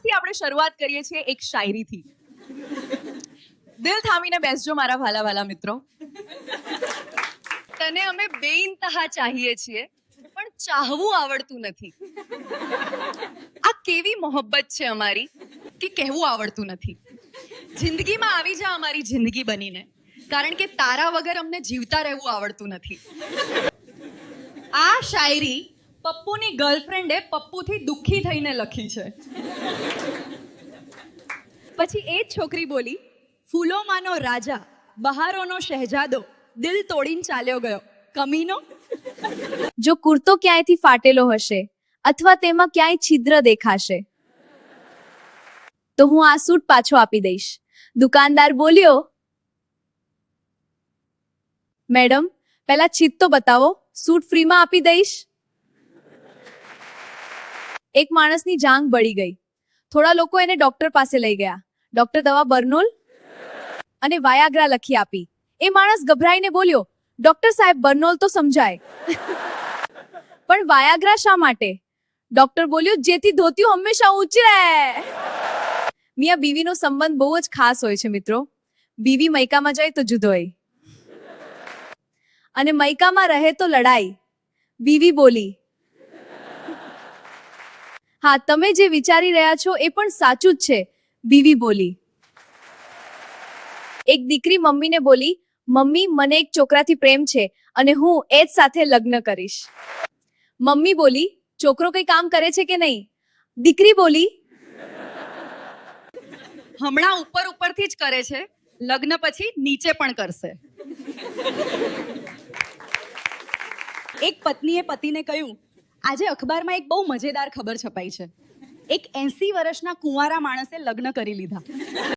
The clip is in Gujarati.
આજથી આપણે શરૂઆત કરીએ છીએ એક શાયરીથી. દિલ થામીને બેસજો મારા વાલા વાલા મિત્રો. તને અમે બેઇંતહા ચાહીએ છીએ, પણ ચાહવું આવડતું નથી. આ કેવી મોહબ્બત છે અમારી કે કહેવું આવડતું નથી. જિંદગીમાં આવી જા અમારી જિંદગી બનીને, કારણ કે તારા વગર અમને જીવતા રહેવું આવડતું નથી. આ શાયરી પપ્પુની ગર્લફ્રેન્ડે પપ્પુથી દુઃખી થઈને લખી છે. પછી એ જ છોકરી બોલી, ફૂલોમાંનો રાજા, બહારોનો શહેજાદો, દિલ તોડીને ચાલ્યો ગયો. કમીનો? જો કુર્તો ક્યાંયથી ફાટેલો હશે અથવા તેમાં ક્યાંય છિદ્ર દેખાશે? તો હું આ સૂટ પાછો આપી દઈશ. દુકાનદાર બોલ્યો, મેડમ, પહેલા ચિત્તો બતાવો, સૂટ ફ્રીમાં આપી દઈશ? એક માણસની જાંગ બળી ગઈ. થોડા લોકો એને ડોક્ટર પાસે લઈ ગયા. ડોક્ટર દવા બર્નોલ અને વાયાગ્રા લખી આપી. એ માણસ ગભરાઈને બોલ્યો, ડોક્ટર સાહેબ, બર્નોલ તો સમજાય. પણ વાયાગ્રા શા માટે? ડોક્ટર બોલ્યો, જેથી ધોતિયું હંમેશા ઊંચી રહે. મિયા, બીવીનો સંબંધ બહુ જ ખાસ હોય છે મિત્રો. બીવી મૈકામાં જાય તો જુદો અને મૈકામાં રહે તો લડાઈ. બીવી બોલી હા તમે જે વિચારી રહ્યા છો એ પણ સાચું જ છે. બીવી બોલી. એક દીકરી મમ્મીને બોલી મમ્મી મને એક છોકરાથી પ્રેમ છે અને હું એ જ સાથે લગ્ન કરીશ. મમ્મી બોલી છોકરો કઈ કામ કરે છે કે નહીં? દીકરી બોલી હમણાં ઉપર ઉપરથી જ કરે છે લગ્ન પછી નીચે પણ કરશે. એક પત્નીએ પતિને કહ્યું આજે અખબારમાં એક બહુ મજેદાર ખબર છપાઈ છે. એક એસી વર્ષના કુંવારા માણસે લગ્ન કરી લીધા.